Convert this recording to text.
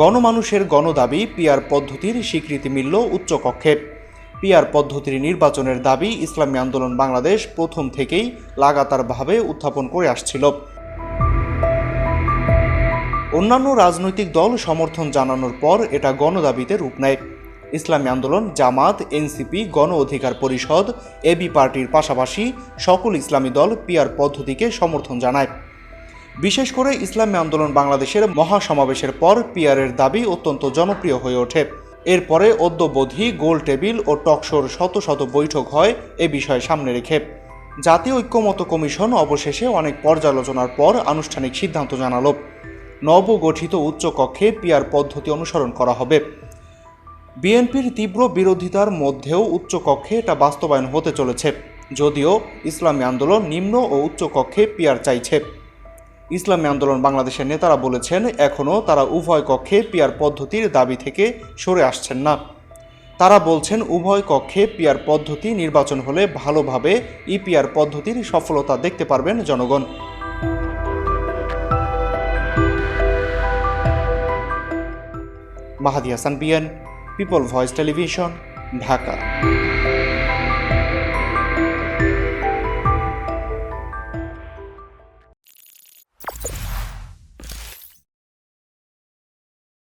গণমানুষের গণদাবি পিয়ার পদ্ধতির স্বীকৃতি মিলল উচ্চকক্ষে। পিয়ার পদ্ধতির নির্বাচনের দাবি ইসলামী আন্দোলন বাংলাদেশ প্রথম থেকেই লাগাতারভাবে উত্থাপন করে আসছিল। অন্যান্য রাজনৈতিক দল সমর্থন জানানোর পর এটা গণদাবিতে রূপ নেয়। ইসলামী আন্দোলন, জামাত, এনসিপি, গণ অধিকার পরিষদ, এবি পার্টির পাশাপাশি সকল ইসলামী দল পিয়ার পদ্ধতিকে সমর্থন জানায়। বিশেষ করে ইসলামী আন্দোলন বাংলাদেশের মহাসমাবেশের পর পিয়ারের দাবি অত্যন্ত জনপ্রিয় হয়ে ওঠে। এরপরে অদ্যবধি গোল টেবিল ও টকশোর শত শত বৈঠক হয় এ বিষয়ে সামনে রেখে। জাতীয় ঐক্যমত কমিশন অবশেষে অনেক পর্যালোচনার পর আনুষ্ঠানিক সিদ্ধান্ত জানালো। নবগঠিত উচ্চকক্ষে পিয়ার পদ্ধতি অনুসরণ করা হবে। বিএনপির তীব্র বিরোধিতার মধ্যেও উচ্চকক্ষে এটা বাস্তবায়ন হতে চলেছে। যদিও ইসলামী আন্দোলন নিম্ন ও উচ্চকক্ষে পিয়ার চাইছে। ইসলামী আন্দোলন বাংলাদেশের নেতারা বলেছেন এখনও তারা উভয় কক্ষে পিয়ার পদ্ধতির দাবি থেকে সরে আসছেন না। তারা বলছেন, উভয় কক্ষে পিয়ার পদ্ধতি নির্বাচন হলে ভালোভাবে ইপিআর পদ্ধতির সফলতা দেখতে পারবেন জনগণ। মাহাদি হাসান বিয়ান পিপল ভয়েস টেলিভিশন, ঢাকা।